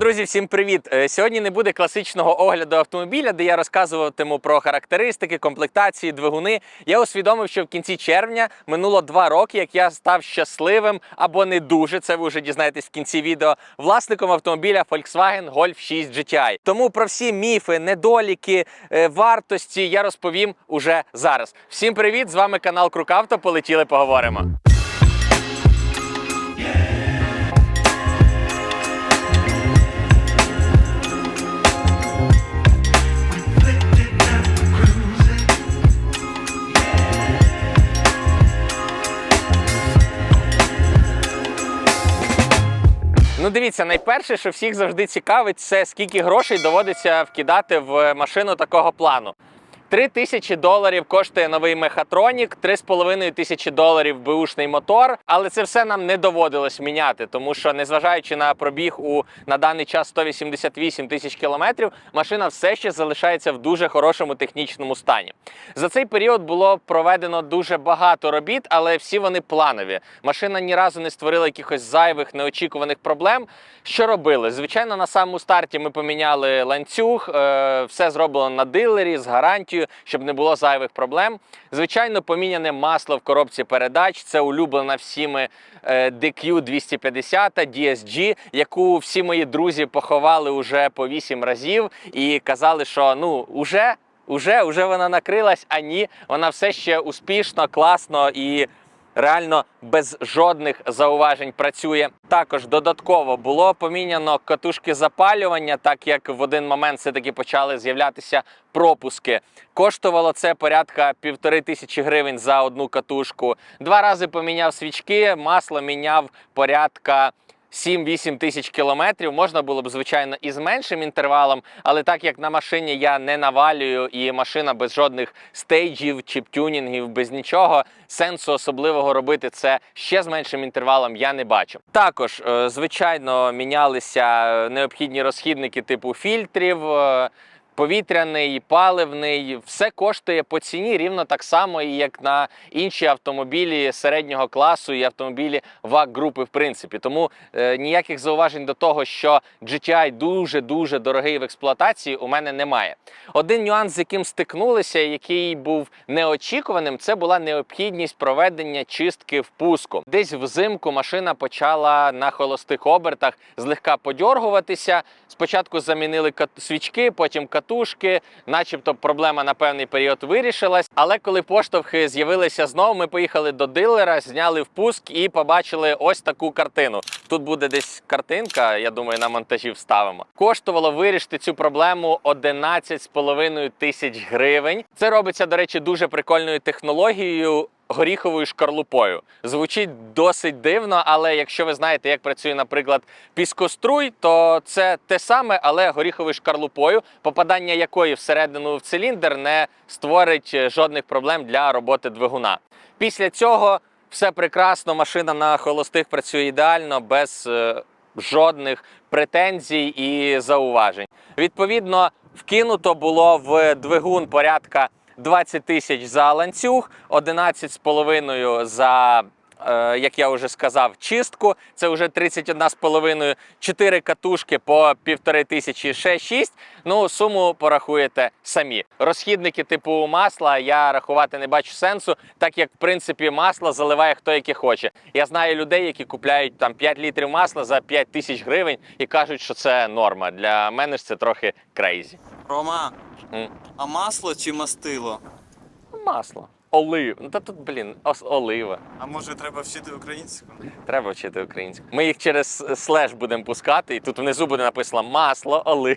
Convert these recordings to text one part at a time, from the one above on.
друзі, всім привіт! Е, Сьогодні не буде класичного огляду автомобіля, де я розказуватиму про характеристики, комплектації, двигуни. Я усвідомив, що в кінці червня минуло два роки, як я став щасливим або не дуже. Це ви вже дізнаєтесь в кінці відео. Власником автомобіля Volkswagen Golf 6 GTI. Тому про всі міфи, недоліки, е, вартості я розповім уже зараз. Всім привіт! З вами канал Крукавто. Полетіли, поговоримо. Ну, дивіться, найперше, що всіх завжди цікавить, це скільки грошей доводиться вкидати в машину такого плану. 3 тисячі доларів коштує новий мехатронік, 3,5 тисячі доларів беушний мотор. Але це все нам не доводилось міняти, тому що, незважаючи на пробіг у на даний час 188 тисяч кілометрів, машина все ще залишається в дуже хорошому технічному стані. За цей період було проведено дуже багато робіт, але всі вони планові. Машина ні разу не створила якихось зайвих неочікуваних проблем. Що робили? Звичайно, на самому старті ми поміняли ланцюг, е, все зроблено на дилері з гарантією, щоб не було зайвих проблем. Звичайно, поміняне масло в коробці передач. Це улюблена всіми DQ 250 DSG, яку всі мої друзі поховали уже по 8 разів і казали, що ну уже. Уже, уже вона накрилась, а ні, вона все ще успішно, класно і реально без жодних зауважень працює. Також додатково було поміняно катушки запалювання, так як в один момент все таки почали з'являтися пропуски. Коштувало це порядка півтори тисячі гривень за одну катушку. Два рази поміняв свічки, масло міняв порядка. 7-8 тисяч кілометрів можна було б, звичайно, і з меншим інтервалом, але так як на машині я не навалюю, і машина без жодних стейджів чи тюнінгів, без нічого, сенсу особливого робити це ще з меншим інтервалом я не бачу. Також, е, звичайно, мінялися необхідні розхідники типу фільтрів. Повітряний, паливний, все коштує по ціні рівно так само, як на інші автомобілі середнього класу і автомобілі ваг групи, в принципі. Тому е, ніяких зауважень до того, що GTI дуже дуже дорогий в експлуатації, у мене немає. Один нюанс, з яким стикнулися, який був неочікуваним, це була необхідність проведення чистки впуску. Десь взимку машина почала на холостих обертах злегка подьоргуватися. Спочатку замінили свічки, потім катушки, начебто проблема на певний період вирішилась. Але коли поштовхи з'явилися знову, ми поїхали до дилера, зняли впуск і побачили ось таку картину. Тут буде десь картинка, я думаю, на монтажі вставимо. Коштувало вирішити цю проблему 11,5 тисяч гривень. Це робиться, до речі, дуже прикольною технологією. Горіховою шкарлупою звучить досить дивно, але якщо ви знаєте, як працює, наприклад, піскоструй, то це те саме, але горіховою шкарлупою, попадання якої всередину в циліндр не створить е, жодних проблем для роботи двигуна. Після цього все прекрасно, машина на холостих працює ідеально, без е, жодних претензій і зауважень. Відповідно, вкинуто було в двигун порядка 20 тисяч за ланцюг, 11,5 за. Е, Як я вже сказав, чистку це вже 31,5, 4 катушки по півтори тисячі, ще 6. Ну, суму порахуєте самі. Розхідники типу масла я рахувати не бачу сенсу, так як в принципі масло заливає хто яке хоче. Я знаю людей, які купляють там 5 літрів масла за 5 тисяч гривень і кажуть, що це норма. Для мене ж це трохи крейзі. Рома, М. а масло чи мастило? Масло. Олив. Ну та тут, блін, ос- олива. А може треба вчити українську? Треба вчити українську. Ми їх через слеш будемо пускати, і тут внизу буде написано масло, олив.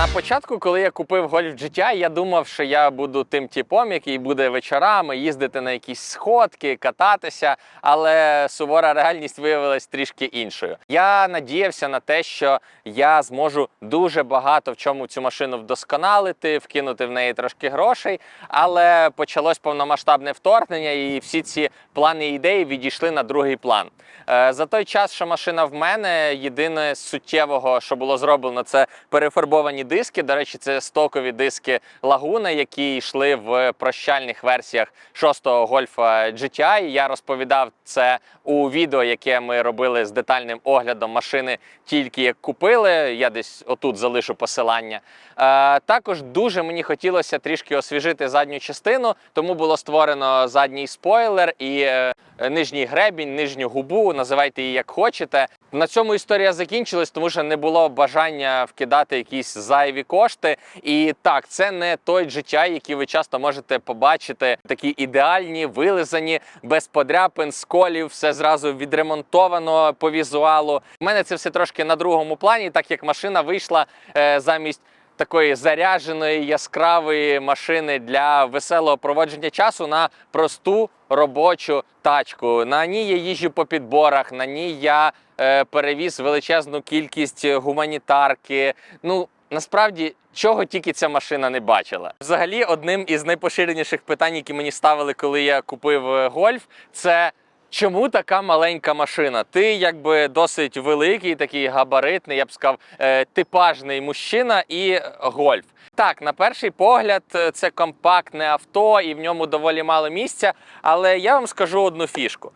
На початку, коли я купив Golf GTI, я думав, що я буду тим типом, який буде вечорами їздити на якісь сходки, кататися, але сувора реальність виявилась трішки іншою. Я надіявся на те, що я зможу дуже багато в чому цю машину вдосконалити, вкинути в неї трошки грошей, але почалось повномасштабне вторгнення, і всі ці плани і ідеї відійшли на другий план. Е, За той час, що машина в мене, єдине суттєвого, що було зроблено, це перефарбовані диски. До речі, це стокові диски Лагуна, які йшли в прощальних версіях 6-го гольфа GTI. Я розповідав це у відео, яке ми робили з детальним оглядом машини тільки як купили. Я десь отут залишу посилання. Е, також дуже мені хотілося трішки освіжити задню частину, тому було створено задній спойлер і е, нижній гребінь, нижню губу. Називайте її як хочете. На цьому історія закінчилась, тому що не було бажання вкидати якісь зайві кошти. І так, це не той життя, який ви часто можете побачити. Такі ідеальні, вилизані, без подряпин, сколів, все зразу відремонтовано по візуалу. У мене це все трошки на другому плані, так як машина вийшла е, замість. Такої зарядженої яскравої машини для веселого проводження часу на просту робочу тачку. На ній я їжджу по підборах, на ній я е, перевіз величезну кількість гуманітарки. Ну насправді. Чого тільки ця машина не бачила. Взагалі, одним із найпоширеніших питань, які мені ставили, коли я купив е, гольф, це чому така маленька машина? Ти якби досить великий, такий габаритний, я б сказав, е, типажний мужчина і гольф. Так, на перший погляд, е, це компактне авто, і в ньому доволі мало місця. Але я вам скажу одну фішку: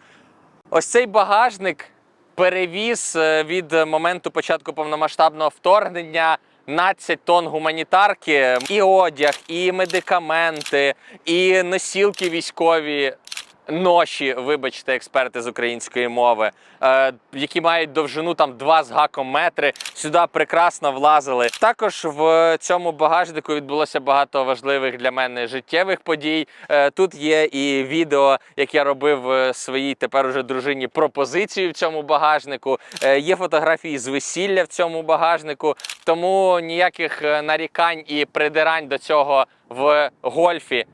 ось цей багажник перевіз е, від моменту початку повномасштабного вторгнення 15 тонн гуманітарки, і одяг, і медикаменти, і носілки військові. Ноші, вибачте, експерти з української мови, е, які мають довжину там 2 з гаком метри, сюди прекрасно влазили. Також в цьому багажнику відбулося багато важливих для мене життєвих подій. Е, тут є і відео, яке я робив е, своїй тепер уже дружині пропозицію в цьому багажнику. Е, є фотографії з весілля в цьому багажнику, тому ніяких е, нарікань і придирань до цього в гольфі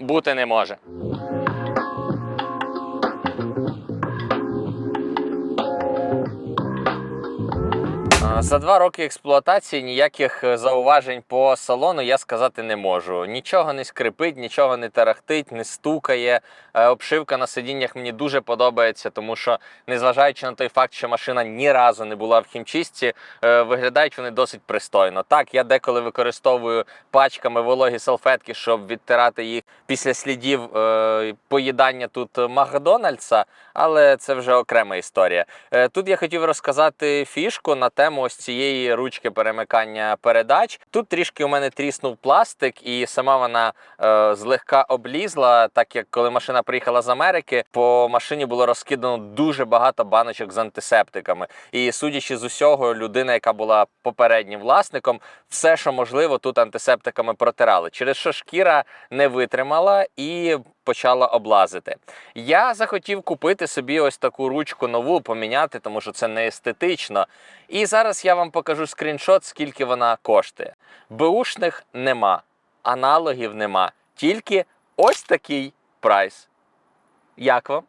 бути не може. За два роки експлуатації ніяких е, зауважень по салону я сказати не можу. Нічого не скрипить, нічого не тарахтить, не стукає. Е, Обшивка на сидіннях мені дуже подобається, тому що, незважаючи на той факт, що машина ні разу не була в хімчистці, е, виглядають вони досить пристойно. Так, я деколи використовую пачками вологі салфетки, щоб відтирати їх після слідів е, поїдання тут Макдональдса, але це вже окрема історія. Е, Тут я хотів розказати фішку на тему ось цієї ручки перемикання передач. Тут трішки у мене тріснув пластик, і сама вона е, злегка облізла, так як коли машина приїхала з Америки, по машині було розкидано дуже багато баночок з антисептиками. І судячи з усього, людина, яка була попереднім власником, все, що можливо, тут антисептиками протирали, через що шкіра не витримала і почала облазити. Я захотів купити собі ось таку ручку нову, поміняти, тому що це не естетично. І зараз я вам покажу скріншот, скільки вона коштує. Бушних нема, аналогів нема, тільки ось такий прайс. Як вам?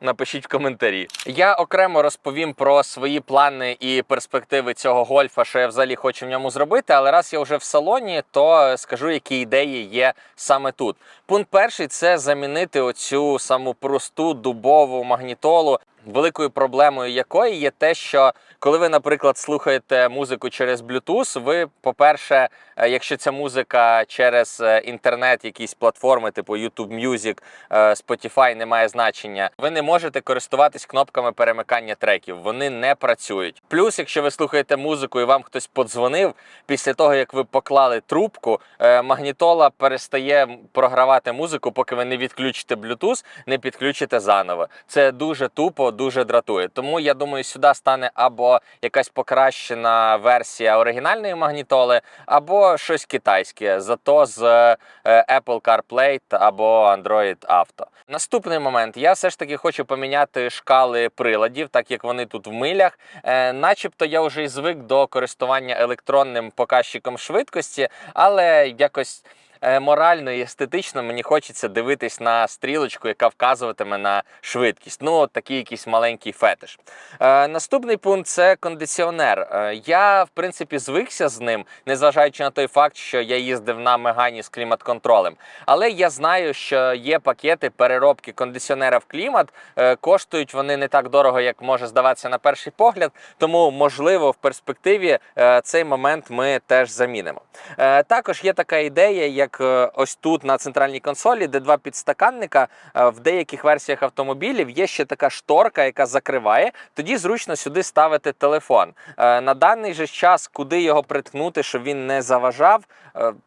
Напишіть в коментарі. Я окремо розповім про свої плани і перспективи цього гольфа, що я взагалі хочу в ньому зробити. Але раз я вже в салоні, то скажу, які ідеї є саме тут. Пункт перший це замінити оцю саму просту дубову магнітолу. Великою проблемою якої є те, що коли ви, наприклад, слухаєте музику через Bluetooth, ви, по-перше, е, якщо ця музика через е, інтернет, якісь платформи, типу YouTube Music, е, Spotify, не має значення, ви не можете користуватись кнопками перемикання треків. Вони не працюють. Плюс, якщо ви слухаєте музику і вам хтось подзвонив, після того як ви поклали трубку, магнітола перестає програвати музику, поки ви не відключите Bluetooth, не підключите заново. Це дуже тупо, дуже дратує. Тому я думаю, сюди стане або якась покращена версія оригінальної магнітоли, або щось китайське, зато з е, Apple CarPlay або Android Auto. Наступний момент. Я все ж таки хочу поміняти шкали приладів, так як вони тут в милях. Е, начебто я вже й звик до користування електронним показчиком швидкості, але якось. Е, морально і естетично мені хочеться дивитись на стрілочку, яка вказуватиме на швидкість. Ну, от такий якийсь маленький фетиш. Е, наступний пункт це кондиціонер. Е, я, в принципі, звикся з ним, незважаючи на той факт, що я їздив на Мегані з клімат-контролем. Але я знаю, що є пакети переробки кондиціонера в клімат. Е, коштують вони не так дорого, як може здаватися на перший погляд. Тому, можливо, в перспективі е, цей момент ми теж замінимо. Е, також є така ідея, як е, ось тут на центральній консолі, де два підстаканника. Е, в деяких версіях автомобілів є ще така шторка, яка закриває. Тоді зручно сюди ставити телефон. Е, на даний же час, куди його приткнути, щоб він не заважав.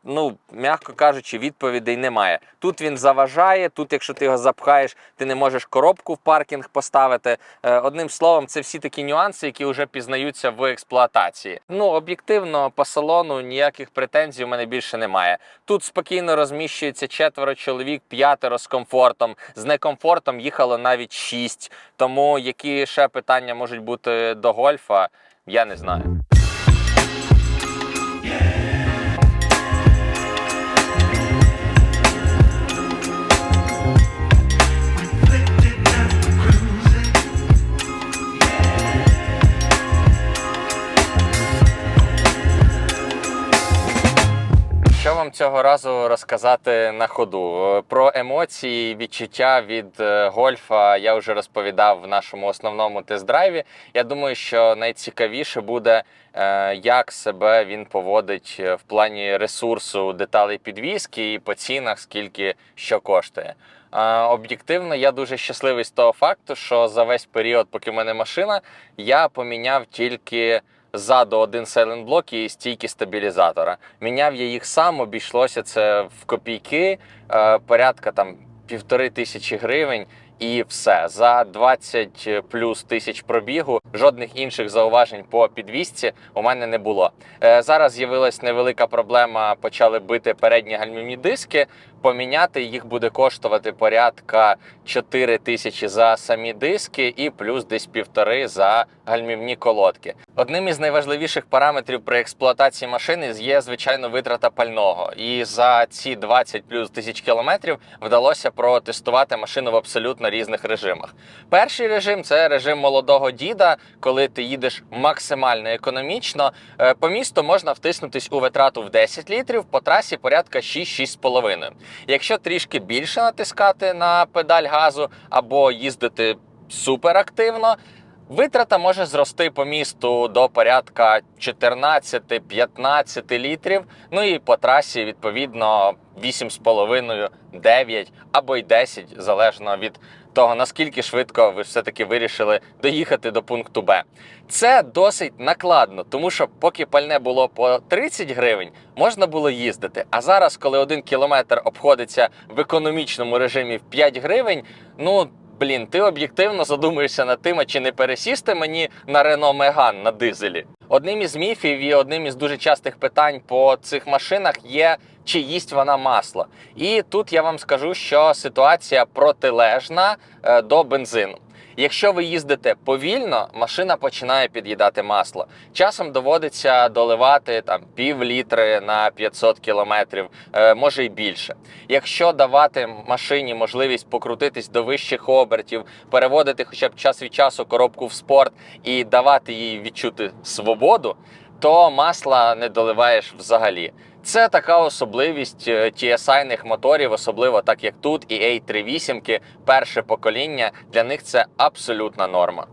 ну, м'яко кажучи, відповідей немає. Тут він заважає. Тут, якщо ти його запхаєш, ти не можеш коробку в паркінг поставити. Одним словом, це всі такі нюанси, які вже пізнаються в експлуатації. Ну, об'єктивно, по салону ніяких претензій у мене більше немає. Тут спокійно розміщується четверо чоловік, п'ятеро з комфортом. З некомфортом їхало навіть шість. Тому які ще питання можуть бути до гольфа, я не знаю. Цього разу розказати на ходу? Е, Про емоції, відчуття від е, гольфа я вже розповідав в нашому основному тест-драйві. Я думаю, що найцікавіше буде, е, як себе він поводить в плані ресурсу деталей підвіски і по цінах, скільки що коштує. Об'єктивно, я дуже щасливий з того факту, що за весь період, поки в мене машина, я поміняв тільки ззаду один селенблок і стійки стабілізатора. Міняв я їх сам, обійшлося це в копійки, е, порядка там півтори тисячі гривень. І все за 20 плюс тисяч пробігу. Жодних інших зауважень по підвісці у мене не було. Е, зараз з'явилась невелика проблема. Почали бити передні гальмівні диски. Поміняти їх буде коштувати порядка 4 тисячі за самі диски, і плюс десь півтори за гальмівні колодки. Одним із найважливіших параметрів при експлуатації машини є звичайно витрата пального. І за ці 20 плюс тисяч кілометрів вдалося протестувати машину в абсолютно різних режимах. Перший режим це режим молодого діда, коли ти їдеш максимально економічно. Е, По місту можна втиснутись у витрату в 10 літрів, по трасі порядка 6-6,5. Якщо трішки більше натискати на педаль газу або їздити суперактивно, витрата може зрости по місту до порядка 14-15 літрів. Ну і по трасі, відповідно, 8,5, 9 або й 10, залежно від того, наскільки швидко ви все-таки вирішили доїхати до пункту Б. Це досить накладно, тому що поки пальне було по 30 гривень, можна було їздити. А зараз, коли один кілометр обходиться в економічному режимі в 5 гривень, ну. Блін, ти об'єктивно задумуєшся над тим, а чи не пересісти мені на Рено Меган на дизелі. Одним із міфів і одним із дуже частих питань по цих машинах є, чи їсть вона масло. І тут я вам скажу, що ситуація протилежна е, до бензину. Якщо ви їздите повільно, машина починає під'їдати масло. Часом доводиться доливати там пів літри на 500 кілометрів, е, може й більше. Якщо давати машині можливість покрутитись до вищих обертів, переводити хоча б час від часу коробку в спорт і давати їй відчути свободу, то масла не доливаєш взагалі. Це така особливість е, TSI-них моторів, особливо так як тут, і A38, перше покоління, для них це абсолютна норма.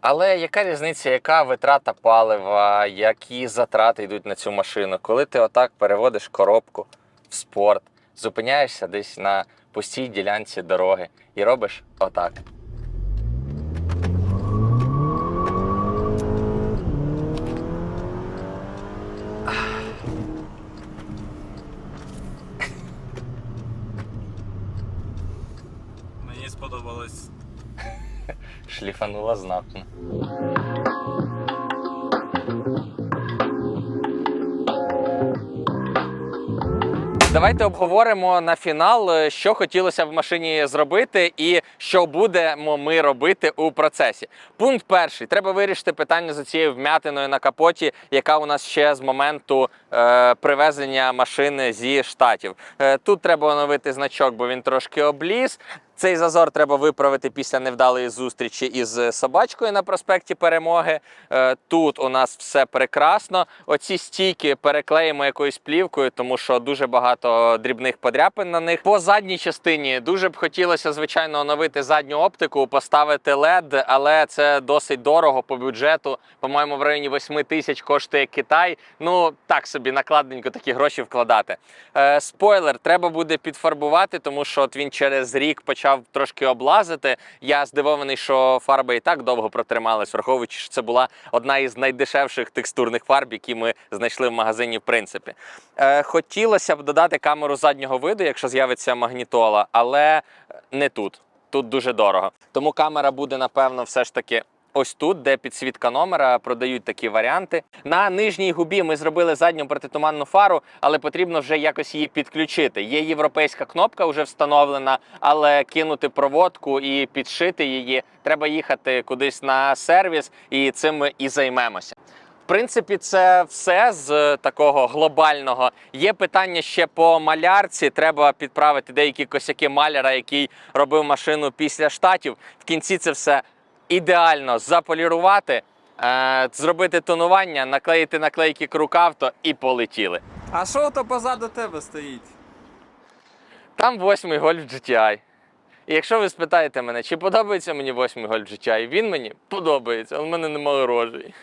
Але яка різниця, яка витрата палива, які затрати йдуть на цю машину, коли ти отак переводиш коробку в спорт, зупиняєшся десь на пустій ділянці дороги і робиш отак. Мені сподобалось. Шліфанула знатно. Давайте обговоримо на фінал, е, що хотілося в машині зробити і що будемо ми робити у процесі. Пункт перший: треба вирішити питання з цією вмятиною на капоті, яка у нас ще з моменту е, привезення машини зі штатів. Е, тут треба оновити значок, бо він трошки обліз. Цей зазор треба виправити після невдалої зустрічі із собачкою на проспекті Перемоги. Е, Тут у нас все прекрасно. Оці стійки переклеїмо якоюсь плівкою, тому що дуже багато дрібних подряпин на них. По задній частині дуже б хотілося, звичайно, оновити задню оптику, поставити LED, але це досить дорого по бюджету. По-моєму, в районі 8 тисяч коштує Китай. Ну так собі накладненько такі гроші вкладати. Е, спойлер, треба буде підфарбувати, тому що от він через рік почав трошки облазити. Я здивований, що фарби і так довго протримались, враховуючи, що це була одна із найдешевших текстурних фарб, які ми знайшли в магазині. В принципі, е, хотілося б додати камеру заднього виду, якщо з'явиться магнітола, але не тут. Тут дуже дорого. Тому камера буде, напевно, все ж таки. Ось тут, де підсвітка номера, продають такі варіанти. На нижній губі ми зробили задню протитуманну фару, але потрібно вже якось її підключити. Є європейська кнопка вже встановлена, але кинути проводку і підшити її треба їхати кудись на сервіс, і цим ми і займемося. В принципі, це все з такого глобального. Є питання ще по малярці. Треба підправити деякі косяки маляра, який робив машину після штатів. В кінці це все ідеально заполірувати, е, зробити тонування, наклеїти наклейки круг авто і полетіли. А що то позаду тебе стоїть? Там восьмий гольф GTI. І якщо ви спитаєте мене, чи подобається мені восьмий гольф GTI, він мені подобається, але в мене немає грошей.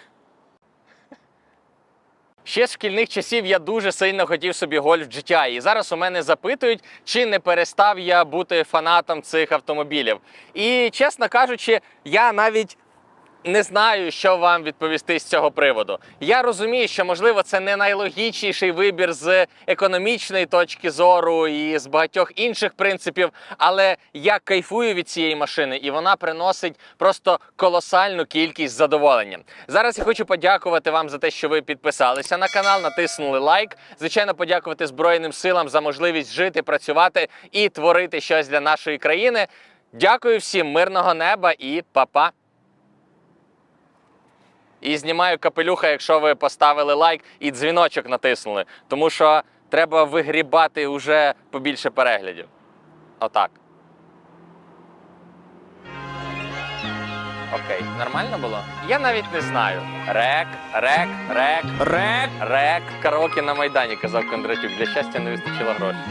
Ще з шкільних часів я дуже сильно хотів собі гольф GTI. І зараз у мене запитують, чи не перестав я бути фанатом цих автомобілів. І чесно кажучи, я навіть не знаю, що вам відповісти з цього приводу. Я розумію, що можливо це не найлогічніший вибір з економічної точки зору і з багатьох інших принципів, але я кайфую від цієї машини, і вона приносить просто колосальну кількість задоволення. Зараз я хочу подякувати вам за те, що ви підписалися на канал, натиснули лайк. Звичайно, подякувати Збройним силам за можливість жити, працювати і творити щось для нашої країни. Дякую всім, мирного неба і па-па! І знімаю капелюха, якщо ви поставили лайк і дзвіночок натиснули. Тому що треба вигрібати вже побільше переглядів. Отак. Окей, нормально було? Я навіть не знаю. Рек, рек, рек, рек, рек. Караоке на Майдані, казав Кондратюк. Для щастя не вистачило грошей.